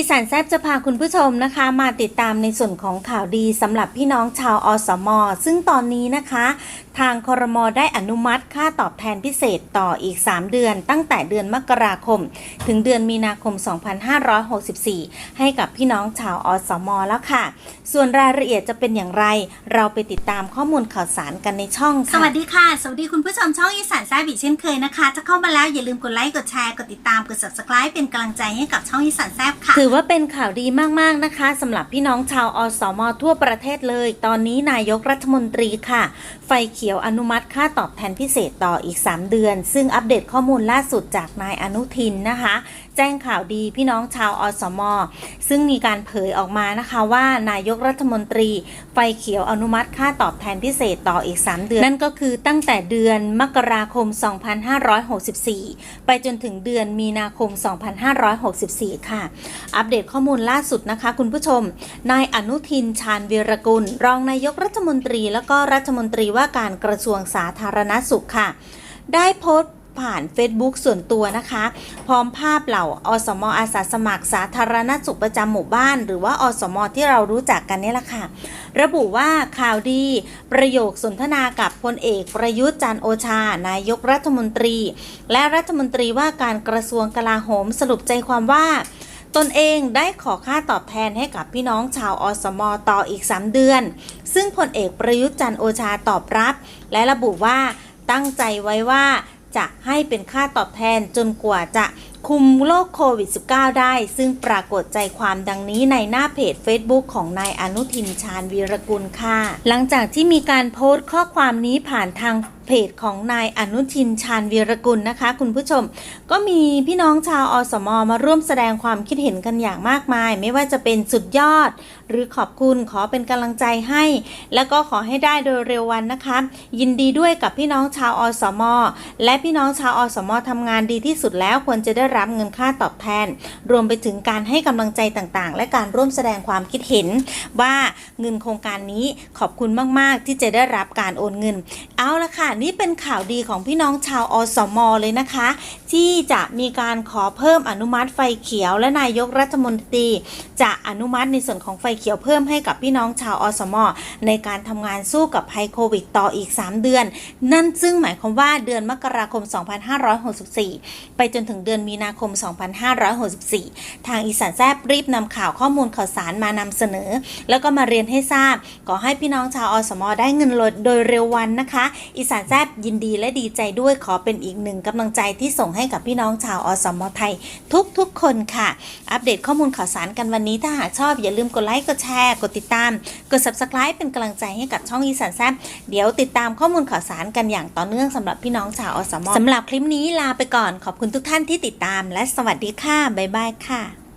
อีสานแซบจะพาคุณผู้ชมนะคะ มาติดตามในส่วนของข่าวดีสำหรับพี่น้องชาวอสมซึ่งตอนนี้นะคะ ทางคอรมอได้อนุมัติค่าตอบแทนพิเศษต่ออีก 3 เดือน ตั้งแต่เดือนมกราคม ถึงเดือนมีนาคม 2564 ให้กับพี่น้องชาวอสมแล้วค่ะ ส่วนรายละเอียดจะเป็นอย่างไร เราไปติดตามข้อมูลข่าวสารกันในช่องสค่ะวัสดีค่ะ สวัสดีคุณผู้ชมช่องอีสานแซบอีกเช่นเคยนะคะ ถ้าเข้ามาแล้วอย่าลืมกดไลค์กดแชร์กดติดตามกด subscribe เป็นกำลังใจให้กับช่องอีสานแซบค่ะอว่าเป็นข่าวดีมาก ๆ นะคะสำหรับพี่น้องชาวอสมทั่วประเทศเลย ตอนนี้นายกรัฐมนตรีค่ะ ไฟเขียวอนุมัติค่าตอบแทนพิเศษต่ออีก 3 เดือน ซึ่งอัปเดตข้อมูลล่าสุดจากนายอนุทินนะคะ แจ้งข่าวดีพี่น้องชาวอสม ซึ่งมีการเผยออกมานะคะว่านายกรัฐมนตรี ไฟเขียวอนุมัติค่าตอบแทนพิเศษต่ออีก 3 เดือน นั่นก็คือตั้งแต่เดือนมกราคม 2564 ไปจนถึงเดือนมีนาคม 2564 ค่ะอัปเดตข้อมูลล่าสุดนะคะ คุณผู้ชม นายอนุทินชาญวีรกุล รองนายกรัฐมนตรี แล้วก็รัฐมนตรีว่าการกระทรวงสาธารณสุขค่ะ ได้โพสต์ผ่าน Facebook ส่วนตัวนะคะ พร้อมภาพเหล่าอสมอาสาสมัครสาธารณสุขประจำหมู่บ้าน หรือว่าอสมที่เรารู้จักกันนี่แหละค่ะ ระบุว่าข่าวดี ประโยคสนทนากับพลเอกประยุทธ์จันโอชา นายกรัฐมนตรี และรัฐมนตรีว่าการกระทรวงกลาโหมสรุปใจความว่า ตนเองได้ขอค่าตอบแทนให้กับพี่น้องชาวอสมอต่ออีก 3 เดือน ซึ่งพลเอกประยุทธ์จันโอชาตอบรับ และระบุว่าตั้งใจไว้ว่าจะให้เป็นค่าตอบแทนจนกว่าจะ คุมโรคโควิด -19 ได้ ซึ่งปรากฏใจความดังนี้ในหน้าเพจ Facebook ของนายอนุทินชาญวีรกุลค่ะ หลังจากที่มีการโพสต์ข้อความนี้ผ่านทางเพจของนายอนุทินชาญวีรกุลนะคะ คุณผู้ชม ก็มีพี่น้องชาวอสมมาร่วมแสดงความคิดเห็นกันอย่างมากมาย ไม่ว่าจะเป็นสุดยอด หรือขอบคุณขอเป็นกำลังใจให้ แล้วก็ขอให้ได้โดยเร็ววันนะคะ ยินดีด้วยกับพี่น้องชาวอสมและพี่น้องชาวอสมทำงานดีที่สุดแล้วควรจะได้รับรับเงินค่าตอบแทน รวมไปถึงการให้กำลังใจต่างๆ และการร่วมแสดงความคิดเห็นว่าเงินโครงการนี้ขอบคุณมากๆ ที่จะได้รับการโอนเงิน เอาละค่ะ นี่เป็นข่าวดีของพี่น้องชาวอสมอเลยนะคะ ที่จะมีการขอเพิ่มอนุมัติไฟเขียว และนายกรัฐมนตรี จะอนุมัติในส่วนของไฟเขียวเพิ่มให้กับพี่น้องชาวอสมอในการทำงานสู้กับภัยโควิดต่ออีก 3 เดือน นั่นซึ่งหมายความว่าเดือนมกราคม 2564 ไปจนถึงเดือนมีนาคม 2564 ทางอีสานแซบรีบนำข่าวข้อมูลข่าวสารมานำเสนอ แล้วก็มาเรียนให้ทราบขอให้พี่น้องชาวอสมอได้เงินลดโดยเร็ววันนะคะ อีสานแซบยินดีและดีใจด้วยขอเป็นอีกหนึ่งกำลังใจที่ส่งให้กับพี่น้องชาวอสมอไทย ทุกๆคนค่ะ อัปเดตข้อมูลข่าวสารกันวันนี้ถ้าหากชอบอย่าลืมกดไลค์กดแชร์กดติดตาม กด subscribe เป็นกำลังใจให้กับช่องอีสานแซบเดี๋ยวติดตามข้อมูลข่าวสารกันอย่างต่อเนื่องสำหรับพี่น้องชาวอสมอสำหรับคลิปนี้ลาไปก่อนขอบคุณทุกท่านที่ติดตามตามและสวัสดีค่ะ บ๊ายบายค่ะ